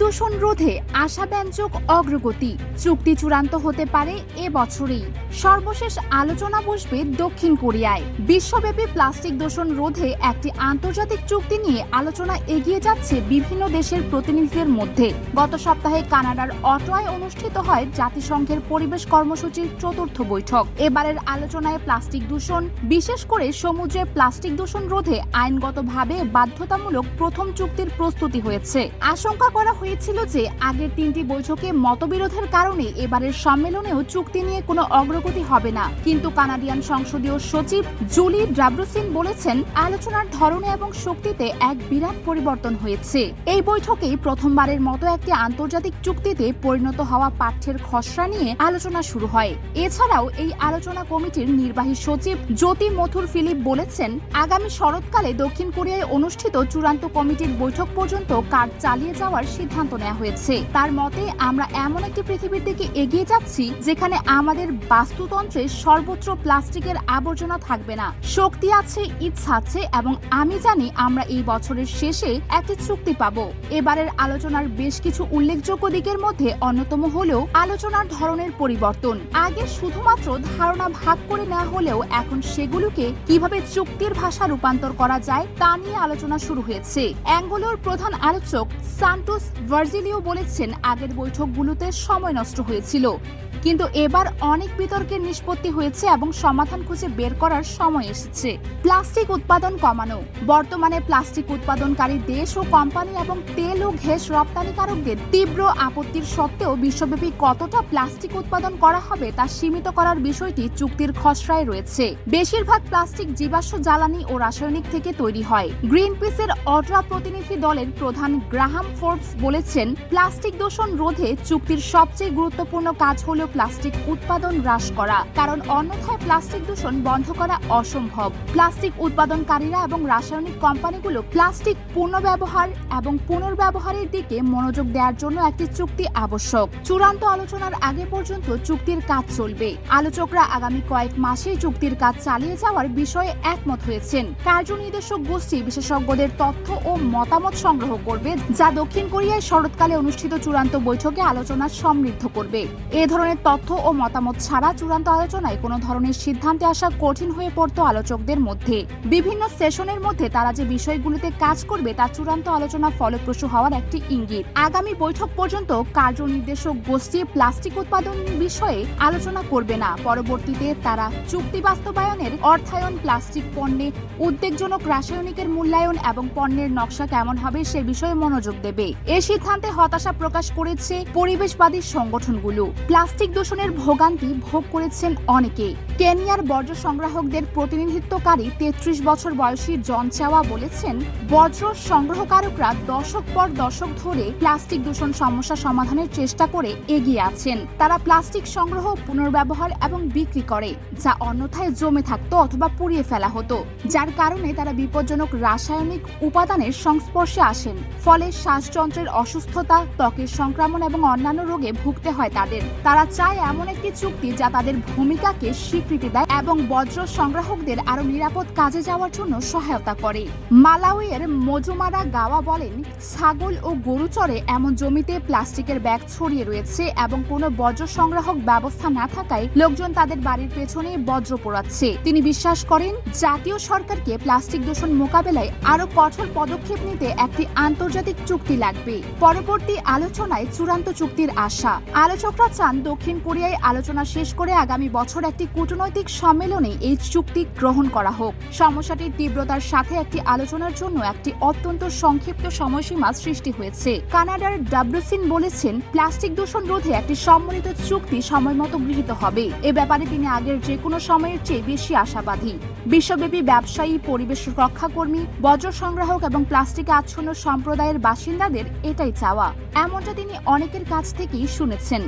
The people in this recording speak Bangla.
mundo দূষণ রোধে আশাব্যঞ্জক অগ্রগতি। চুক্তি চূড়ান্ত হতে পারে এ বছরেই। সর্বশেষ আলোচনা বসবে দক্ষিণ কোরিয়ায়। বিশ্বব্যাপী প্লাস্টিক দূষণ রোধে একটি আন্তর্জাতিক চুক্তি নিয়ে আলোচনা এগিয়ে যাচ্ছে বিভিন্ন দেশের প্রতিনিধিদের মধ্যে। গত সপ্তাহে কানাডার অটোয়ায় অনুষ্ঠিত হয় জাতিসংঘের পরিবেশ কর্মসূচির চতুর্থ বৈঠক। এবারের আলোচনায় প্লাস্টিক দূষণ, বিশেষ করে সমুদ্রে প্লাস্টিক দূষণ রোধে আইনগতভাবে বাধ্যতামূলক প্রথম চুক্তির প্রস্তুতি হয়েছে। আশঙ্কা করা হয়েছিল যে আগের তিনটি বৈঠকে মতবিরোধের কারণে এবারের সম্মেলনেও চুক্তি নিয়ে কোনো অগ্রগতি হবে না। কিন্তু কানাডিয়ান সংসদীয় সচিব জুলি ড্রাব্রুসিন বলেছেন, আলোচনার ধরনে এবং শক্তিতে এক বিরাট পরিবর্তন হয়েছে। এই বৈঠকেই প্রথমবারের মতো একটি আন্তর্জাতিক চুক্তিতে পরিণত হওয়া পাঠ্যের খসড়া নিয়ে আলোচনা শুরু হয়। এছাড়াও এই আলোচনা কমিটির নির্বাহী সচিব জ্যোতি মথুর ফিলিপ বলেছেন, আগামী শরৎকালে দক্ষিণ কোরিয়ায় অনুষ্ঠিত চূড়ান্ত কমিটির বৈঠক পর্যন্ত কাজ চালিয়ে যাওয়ার সিদ্ধান্ত নেওয়া হয়েছে। তার মতে, আমরা এমন একটি পৃথিবীর দিকে এগিয়ে যাচ্ছি, যেখানে আমাদের বাস্তুতন্ত্রে সর্বত্র প্লাস্টিকের আবর্জনা থাকবে না। শক্তি আছে, ইচ্ছা আছে, এবং আমি জানি আমরা এই বছরের শেষে একটি চুক্তি পাব। এবারের আলোচনার বেশ কিছু উল্লেখযোগ্য দিকের মধ্যে অন্যতম হল আলোচনার ধরনের পরিবর্তন। আগে শুধুমাত্র ধারণা ভাগ করে নেওয়া হলেও এখন সেগুলোকে কীভাবে চুক্তির ভাষা রূপান্তর করা যায়, তা নিয়ে আলোচনা শুরু হয়েছে। অ্যাঙ্গোলোর প্রধান আলোচক সান্টোস ভার্জিলিও বলেছেন আগের বৈঠকগুলোতে সময় নষ্ট হয়েছিল। কিন্তু এবার অনেক বিতর্কের নিষ্পত্তি হয়েছে এবং সমাধান খুঁজে বের করার সময় এসেছে। প্লাস্টিক উৎপাদন কমানো। বর্তমানে প্লাস্টিক উৎপাদনকারী দেশ ও কোম্পানি এবং তেল ও ঘেঁস রপ্তানিকারকদের তীব্র আপত্তির সত্ত্বেও বিশ্বব্যাপী কতটা প্লাস্টিক উৎপাদন করা হবে তা সীমিত করার বিষয়টি চুক্তির খসড়ায় রয়েছে। বেশিরভাগ প্লাস্টিক জীবাশ্ম জ্বালানি ও রাসায়নিক থেকে তৈরি হয়। গ্রিন পিসের অটরা প্রতিনিধি দলের প্রধান গ্রাহাম ফোর্বস বলেছেন, প্লাস্টিক দূষণ রোধে চুক্তির সবচেয়ে গুরুত্বপূর্ণ কাজ হল প্লাস্টিক উৎপাদন হ্রাস করা, কারণ অন্যথায় প্লাস্টিক দূষণ বন্ধ করা অসম্ভব। প্লাস্টিক উৎপাদনকারীরা এবং রাসায়নিক কোম্পানিগুলো প্লাস্টিক পুনর্ব্যবহার এবং পুনর্ব্যবহারের দিকে মনোযোগ দেওয়ার জন্য একটি চুক্তি আবশ্যক। চূড়ান্ত আলোচনার আগে পর্যন্ত চুক্তির কাজ চলবে। আলোচকরা আগামী কয়েক মাসেই চুক্তির কাজ চালিয়ে যাওয়ার বিষয়ে একমত হয়েছেন। কার্যনির্দেশক গোষ্ঠী বিশেষজ্ঞদের তথ্য ও মতামত সংগ্রহ করবে, যা দক্ষিণ কোরিয়ায় শরৎকালে অনুষ্ঠিত চূড়ান্ত বৈঠকে আলোচনা সমৃদ্ধ করবে। এ ধরনের তথ্য ও মতামত ছাড়া চূড়ান্ত আলোচনায় কোনো ধরনের সিদ্ধান্তে আসা কঠিন হয়ে পড়তো আলোচকদের মধ্যে। বিভিন্ন সেশনের মধ্যে তারা যে বিষয়গুলিতে কাজ করবে তা চূড়ান্ত আলোচনা ফলপ্রসূ হওয়ার একটি ইঙ্গিত। আগামী বৈঠক পর্যন্ত কার্যনির্দেশক গোষ্ঠী প্লাস্টিক উৎপাদন বিষয়ে আলোচনা করবে না। পরবর্তীতে তারা চুক্তি বাস্তবায়নের অর্থায়ন প্লাস্টিক পণ্যে উদ্বেগজনক রাসায়নিকের মূল্যায়ন এবং পণ্যের নকশা কেমন হবে সে বিষয়ে মনোযোগ দেবে। এ সিদ্ধান্তে হতাশা প্রকাশ করেছে পরিবেশবাদী সংগঠনগুলো। প্লাস্টিক দূষণের ভোগান্তি ভোগ করেছেন অনেকে কেনিয়ার বর্জ্য সংগ্রাহকদের প্রতিনিধিত্বকারী তেত্রিশ বছর বয়সী জন চাওয়া বলেছেন বজ্র সংগ্রহকারকরা দশক পর দশক ধরে প্লাস্টিক দূষণ সমস্যা সমাধানের চেষ্টা করে এগিয়ে আছেন। তারা প্লাস্টিক সংগ্রহ, পুনর্ব্যবহার এবং বিক্রি করে, যা অন্যথায় জমে থাকতো অথবা পুড়িয়ে ফেলা হতো। যার কারণে তারা বিপজ্জনক রাসায়নিক উপাদানের সংস্পর্শে আসেন। ফলে শ্বাসযন্ত্রের অসুস্থতা, ত্বকের সংক্রমণ এবং অন্যান্য রোগে ভুগতে হয় তাদের। তারা চায় এমন একটি চুক্তি যা তাদের ভূমিকাকে স্বীকৃতি দেয়। এবং বজ্র সংগ্রাহকদের আরও নিরাপদ কাজে যাওয়ার জন্য সহায়তা করে। মালাউইয়ের মজুমারা গাওয়া বলেন, ছাগল ও গরু চড়ে এমন জমিতে প্লাস্টিকের ব্যাগ ছড়িয়ে রয়েছে এবং কোনো বজ্র সংগ্রাহক ব্যবস্থা না থাকায় লোকজন তাদের বাড়ির পেছনে বজ্র পোড়াচ্ছে। তিনি বিশ্বাস করেন, জাতীয় সরকারকে প্লাস্টিক দূষণ মোকাবেলায় আরও কঠোর পদক্ষেপ নিতে একটি আন্তর্জাতিক চুক্তি লাগবে। পরবর্তী আলোচনায় চূড়ান্ত চুক্তির আশা। আলোচকরা চান দক্ষিণ কোরিয়ায় আলোচনা শেষ করে আগামী বছর একটি কূটনৈতিক সম্মেলনে এই চুক্তি গ্রহণ করা হোক। সমস্যাটির তীব্রতার সাথে একটি আলোচনার জন্য একটি অত্যন্ত সংক্ষিপ্ত সময়সীমা সৃষ্টি হয়েছে। কানাডার ডাব্লুসিন বলেছেন, প্লাস্টিক দূষণ রোধে একটি সম্মিলিত চুক্তি সময়মতো গৃহীত হবে। এ ব্যাপারে তিনি আগের যে কোনো সময়ের চেয়ে বেশি আশাবাদী। বিশ্বব্যাপী ব্যবসায়ী, পরিবেশ রক্ষাকর্মী বজ্র সংগ্রাহক এবং প্লাস্টিকে আচ্ছন্ন সম্প্রদায়ের বাসিন্দাদের এটাই চাওয়া। এমনটা তিনি অনেকের কাছ থেকেই শুনেছেন।